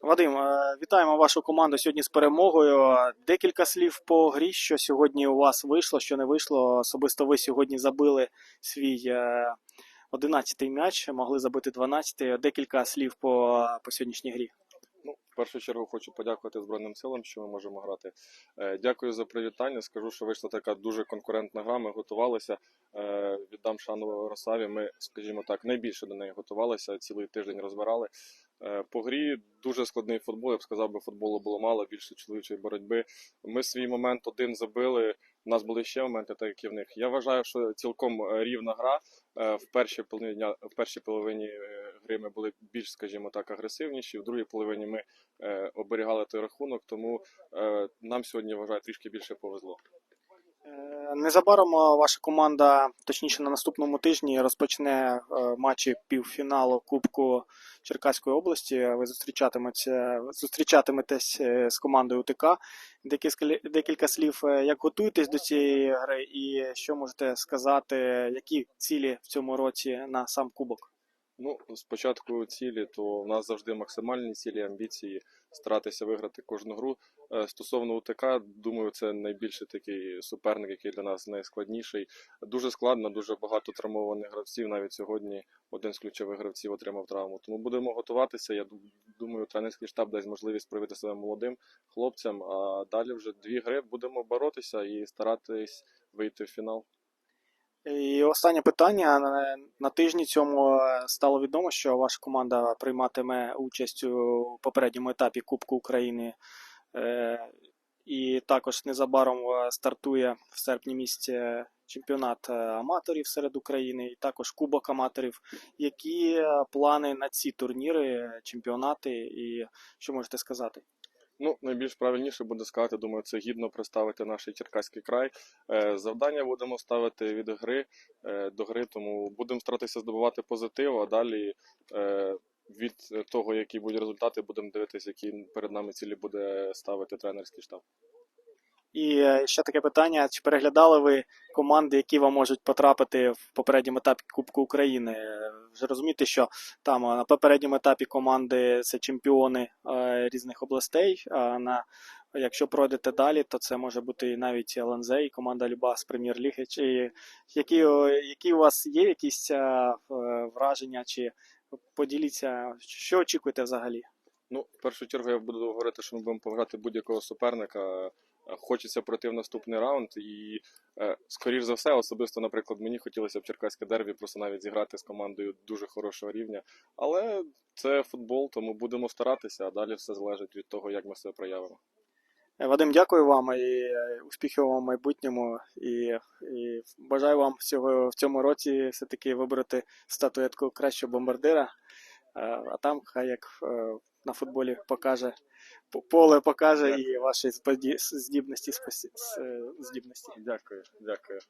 Вадим, е, вітаємо вашу команду сьогодні з перемогою. Декілька слів по грі, що сьогодні у вас вийшло, що не вийшло. Особисто ви сьогодні забили свій е, 11-й м'яч, могли забити 12-й. Декілька слів по, по сьогоднішній грі. Ну, в першу чергу хочу подякувати Збройним силам, що ми можемо грати. Е, Дякую за привітання. Скажу, що вийшла така дуже конкурентна гра. Ми готувалися. Е, Віддам шану Росаві. Ми, скажімо так, найбільше до неї готувалися. Цілий тиждень розбирали. Е, По грі дуже складний футбол. Я б сказав, би футболу було мало, більше чоловічої боротьби. Ми свій момент один забили. У нас були ще моменти, так як і в них. Я вважаю, що цілком е, рівна гра. Е, В першій половині дня, в першій половині гри ми були більш, скажімо так, агресивніші. В другій половині ми оберігали той рахунок, тому нам сьогодні вважаю трішки більше повезло. Е, Незабаром е, ваша команда, точніше на наступному тижні, розпочне е, матчі півфіналу Кубку Черкаської області. Ви зустрічатиметеся, зустрічатиметесь з командою УТК. Декілька, слів, як готуєтесь до цієї гри, і що можете сказати, які цілі в цьому році на сам кубок? Ну, спочатку цілі, то в нас завжди максимальні цілі, амбіції старатися виграти кожну гру. Е, Стосовно УТК, думаю, це найбільший такий суперник, який для нас найскладніший. Дуже складно, дуже багато травмованих гравців. Навіть сьогодні один з ключових гравців отримав травму. Тому будемо готуватися. Я думаю, тренерський штаб дасть можливість проявити себе молодим хлопцям. А далі вже дві гри будемо боротися і старатись вийти в фінал. І останнє питання. На- тижні цьому е, стало відомо, що ваша команда прийматиме участь у попередньому етапі Кубку України. Е, І також незабаром е, стартує в серпні місяці чемпіонат аматорів серед України, і також Кубок аматорів. Які плани на ці турніри, чемпіонати, і що можете сказати? Ну, найбільш правильніше буде сказати, думаю, це гідно представити наш Черкаський край. Е, Завдання будемо ставити від гри е, до гри, тому будемо старатися здобувати позитив, а далі е, від того, які будуть результати, будемо дивитися, які перед нами цілі буде ставити тренерський штаб. І ще таке питання: чи переглядали ви команди, які вам можуть потрапити в попередньому етапі Кубку України? Е, Вже розумієте, що там е, на попередньому етапі команди це чемпіони е, різних областей. А на якщо пройдете далі, то це може бути навіть ЛНЗ, і команда Люба з прем'єр-ліги. Чи які, які у вас є якісь е, враження, чи поділіться, що очікуєте взагалі? Ну, в першу чергу я буду говорити, що ми будемо поважати будь-якого суперника. Е, Хочеться пройти в наступний раунд, і е, скоріш за все, особисто, наприклад, мені хотілося б черкаське дербі просто навіть зіграти з командою дуже хорошого рівня. Але це футбол, тому будемо старатися, а далі все залежить від того, як ми себе проявимо. Е, Вадим, дякую вам і успіхів вам в майбутньому. І, і бажаю вам всього в цьому році все-таки вибрати статуетку кращого бомбардира. Е, А там хай як е, на футболі покаже, поле покаже і ваші здібності, здібності. Дякую, дякую.